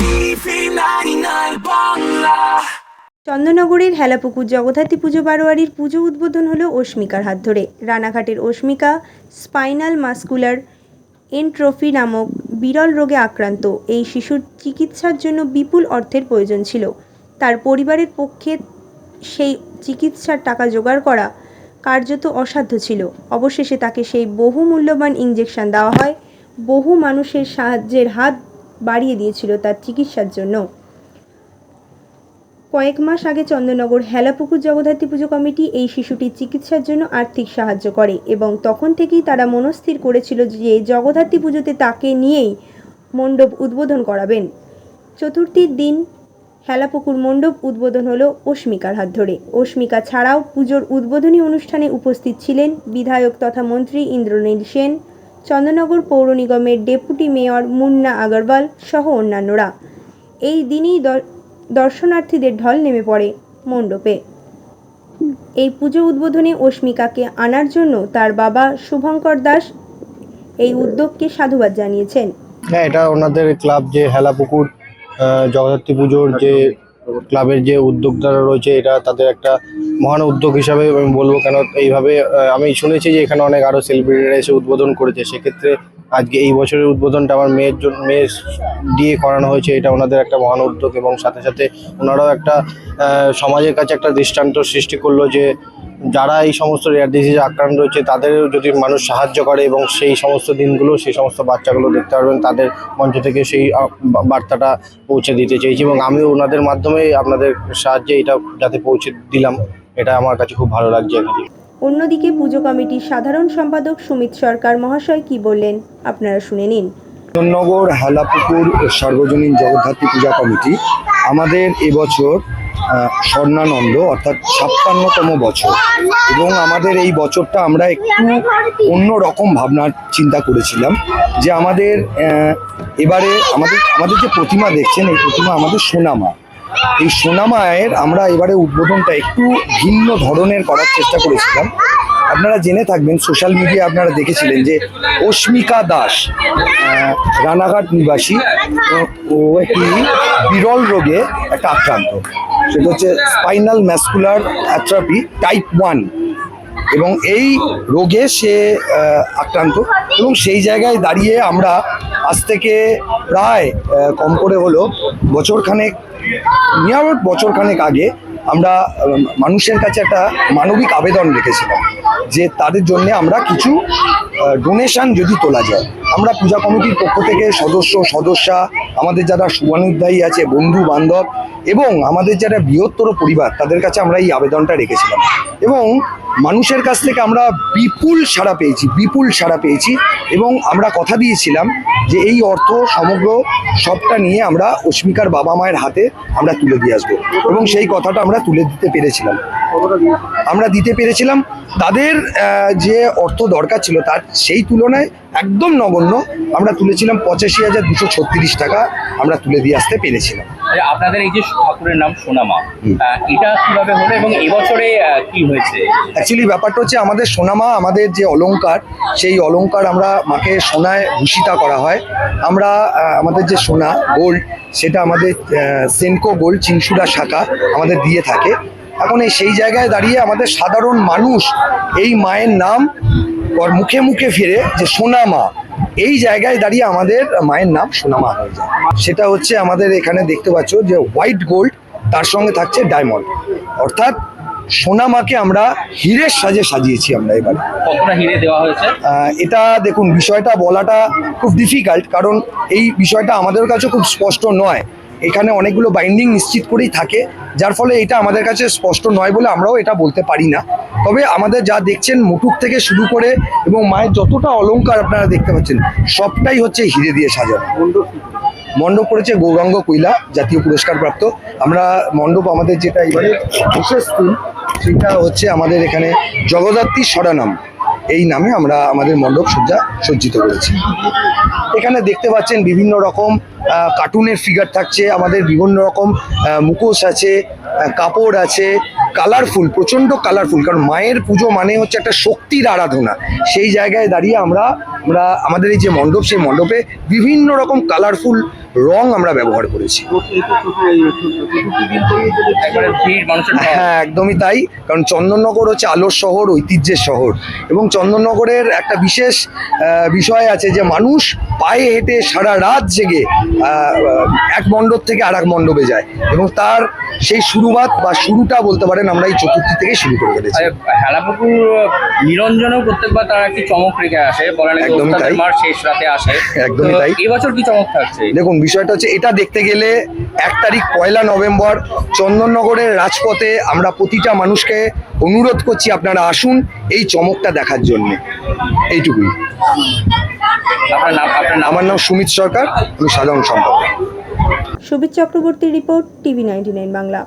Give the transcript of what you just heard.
TV 99 Bangla চন্দননগরের Helapukur Jagaddhatri পুজো বারোয়ারির পুজো উদ্বোধন হলো অস্মিকার হাত ধরে। রানাঘাটের অস্মিকা স্পাইনাল মাস্কুলার এনট্রফি নামক বিরল রোগে আক্রান্ত। এই শিশুর চিকিৎসার জন্য বিপুল অর্থের প্রয়োজন ছিল। তার পরিবারের পক্ষে সেই চিকিৎসার টাকা জোগাড় করা কার্যত অসাধ্য ছিল। অবশেষে তাকে সেই বহু মূল্যবান ইঞ্জেকশন দেওয়া হয়। বহু মানুষের সাহায্যের হাত বাড়িয়ে দিয়েছিল তার চিকিৎসার জন্য। কয়েক মাস আগে চন্দননগর হেলাপুকুর জগদ্ধাত্রী পুজো কমিটি এই শিশুটির চিকিৎসার জন্য আর্থিক সাহায্য করে এবং তখন থেকেই তারা মনস্থির করেছিল যে জগদ্ধাত্রী পুজোতে তাকে নিয়েই মণ্ডপ উদ্বোধন করাবেন। চতুর্থীর দিন হেলাপুকুর মণ্ডপ উদ্বোধন হলো অস্মিকার হাত ধরে। অস্মিকা ছাড়াও পুজোর উদ্বোধনী অনুষ্ঠানে উপস্থিত ছিলেন বিধায়ক তথা মন্ত্রী ইন্দ্রনীল সেন চন্দননগর পৌর নিগমের ডেপুটি মেয়র মুন্না আগরওয়াল সহ অন্যান্যরা। এই দিনই দর্শনার্থীদের ঢল নেমে পড়ে মণ্ডপে। এই পুজো উদ্বোধনে অস্মিকাকে আনার জন্য তার বাবা শুভঙ্কর দাস এই উদ্যোগকে সাধুবাদ জানিয়েছেন। হ্যাঁ এটা ওনাদের ক্লাব যে হেলাপুকুর জগদ্ধাত্রী পুজোর যে ক্লাবের যে উদ্যোক্তারা রয়েছে এটা তাদের একটা মহান উদ্যোগ হিসাবে আমি বলব। কেন এইভাবে আমি শুনেছি যে এখানে অনেক আরও সেলিব্রিটিরা এসে উদ্বোধন করেছে। সেক্ষেত্রে আজকে এই বছরের উদ্বোধনটা আমার মেয়ের জন্য মেয়ের দিয়ে করানো হয়েছে। এটা ওনাদের একটা মহান উদ্যোগ এবং সাথে সাথে ওনারাও একটা সমাজের কাছে একটা দৃষ্টান্ত সৃষ্টি করল যে যারা এই সমস্ত রেয়ার ডিজিজে আক্রান্ত রয়েছে তাদের যদি মানুষ সাহায্য করে এবং সেই সমস্ত দিনগুলো সেই সমস্ত বাচ্চাগুলো দেখতে পারবেন তাদের মঞ্চ থেকে সেই বার্তাটা পৌঁছে দিতে চেয়েছি এবং আমিও ওনাদের মাধ্যমে আপনাদের সাহায্যে এটা যাতে পৌঁছে দিলাম। এটা আমার কাছে খুব ভালো লাগছে আর কি অন্যদিকে পুজো কমিটির সাধারণ সম্পাদক সুমিত সরকার মহাশয় কি বললেন আপনারা শুনে নিন। চন্দননগর হেলাপুকুর সার্বজনীন জগদ্ধাত্রী পূজা কমিটি আমাদের এবছর স্বর্ণানন্দ, অর্থাৎ ছাপ্পান্নতম বছর। এবং আমাদের এই বছরটা আমরা একটু অন্য রকম ভাবনার চিন্তা করেছিলাম যে আমাদের এবারে আমাদের আমাদের যে প্রতিমা দেখছেন, এই প্রতিমা আমাদের সোনামা। এই সোনামায়ের আমরা এবারে উদ্বোধনটা একটু ভিন্ন ধরনের করার চেষ্টা করেছিলাম। আপনারা জেনে থাকবেন, সোশ্যাল মিডিয়া আপনারা দেখেছিলেন যে অস্মিকা দাস রানাঘাট নিবাসী, ও- ও একটি বিরল রোগে একটা আক্রান্ত। সেটা হচ্ছে spinal muscular atrophy type one. এবং এই রোগে সে আক্রান্ত। এবং সেই জায়গায় দাঁড়িয়ে আমরা আজ থেকে প্রায় কম করে হলো বছরখানেক নিয়ার বছরখানেক আগে আমরা মানুষের কাছে একটা মানবিক আবেদন রেখেছিলাম যে তাদের জন্য আমরা কিছু ডোনেশন যদি তোলা যায়। আমরা পূজা কমিটির পক্ষ থেকে সদস্য, সদস্যা আমাদের যারা শুভানুধ্যায়ী আছে বন্ধু বান্ধব এবং আমাদের যারা বৃহত্তর পরিবার, তাদের কাছে আমরা এই আবেদনটা রেখেছিলাম। এবং মানুষের কাছ থেকে আমরা বিপুল সাড়া পেয়েছি বিপুল সাড়া পেয়েছি এবং আমরা কথা দিয়েছিলাম যে এই অর্থ সমগ্র সবটা নিয়ে আমরা অস্মিকার বাবা মায়ের হাতে আমরা তুলে দিয়ে আসব এবং সেই কথাটা আমরা তুলে দিতে পেরেছিলাম। আমরা দিতে পেরেছিলাম। তাদের যে অর্থ দরকার ছিল তার সেই তুলনায় একদম নগণ্য। আমরা তুলেছিলাম পঁচাশি হাজার দুশো ছত্রিশ টাকা আমরা তুলে দিয়ে আসতে পেরেছিলাম। আচ্ছা, আপনাদের এই যে ঠাকুরের নাম সোনামা এটা কীভাবে হলো এবং এবছরে কি অ্যাকচুয়ালি ব্যাপারটা হচ্ছে আমাদের সোনামা, আমাদের যে অলংকার, সেই অলংকার আমরা মাকে সোনায় ভূষিতা করা হয়। আমরা আমাদের যে সোনা গোল্ড সেটা আমাদের সেনকো গোল্ড চিনসুরা শাখা আমাদের দিয়ে থাকে। এখন এই সেই জায়গায় দাঁড়িয়ে আমাদের সাধারণ মানুষ এই মায়ের নাম মুখে মুখে ফিরে যে সোনামা। এই জায়গায় দাঁড়িয়ে আমাদের মায়ের নাম সোনামা হয়ে যায়। সেটা হচ্ছে আমাদের এখানে দেখতে পাচ্ছ যে হোয়াইট গোল্ড তার সঙ্গে থাকছে ডায়মন্ড অর্থাৎ সোনামাকে আমরা হীরের সাজে সাজিয়েছি আমরা এবার। কতটা হিরে দেওয়া হয়েছে? এটা দেখুন বিষয়টা বলাটা খুব ডিফিকাল্ট কারণ এই বিষয়টা আমাদের কাছে খুব স্পষ্ট নয়। এখানে অনেকগুলো বাইন্ডিং নিশ্চিত করেই থাকে যার ফলে এটা আমাদের কাছে স্পষ্ট নয় বলে আমরাও এটা বলতে পারি না। তবে আমাদের যা দেখছেন মুটুক থেকে শুরু করে এবং মায়ের যতটা অলংকার আপনারা দেখতে পাচ্ছেন সবটাই হচ্ছে হিরে দিয়ে সাজানো। মণ্ডপ করেছে গৌরাঙ্গ কৈলা জাতীয় পুরস্কার প্রাপ্ত। আমরা মণ্ডপ আমাদের যেটা এবারে বিশেষ স্কুল, সেটা হচ্ছে আমাদের এখানে জগদ্ধাত্রী সরানাম। এই নামে আমরা আমাদের মণ্ডপ সজ্জা সজ্জিত করেছি। এখানে দেখতে পাচ্ছেন বিভিন্ন রকম কার্টুনের ফিগার থাকছে, আমাদের বিভিন্ন রকম মুখোশ আছে কাপড় আছে কালারফুল প্রচণ্ড কালারফুল কারণ মায়ের পুজো মানে হচ্ছে একটা শক্তির আরাধনা। সেই জায়গায় দাঁড়িয়ে আমরা আমরা আমাদের এই যে মণ্ডপ, সেই মণ্ডপে বিভিন্ন রকম কালারফুল রং আমরা ব্যবহার করেছি। হ্যাঁ একদমই তাই। কারণ চন্দননগর হচ্ছে আলোর শহর, ঐতিহ্যের শহর। এবং চন্দননগরের একটা বিশেষ বিষয় আছে যে মানুষ পায়ে হেঁটে সারা রাত জেগে এক মণ্ডপ থেকে আর এক মণ্ডপে যায়। এবং তার সেই শুরুবাত বা শুরুটা বলতে পারেন আমরা এই চতুর্থী থেকে শুরু করে ফেলেছি। হেলাপুকুর নিরঞ্জনেও প্রত্যেকবার তারা একটি চমক রেখে আসে, বলে নাকি তাই। শেষ রাতে আসে। একদমই তাই। এবছর কি চমক থাকছে? দেখুন বিষয়টা হচ্ছে এটা দেখতে গেলে এক তারিখ পয়লা নভেম্বর চন্দননগরের রাজপথে আমরা প্রতিটা মানুষকে অনুরোধ করছি আপনারা আসুন এই চমকটা দেখার জন্য। এইটুকুই। আপনার নাম আমার নাম সুমিত সরকার আমি সাধারণ সম্পাদক। সুবিত চক্রবর্তীর রিপোর্ট টিভি নাইনটি বাংলা।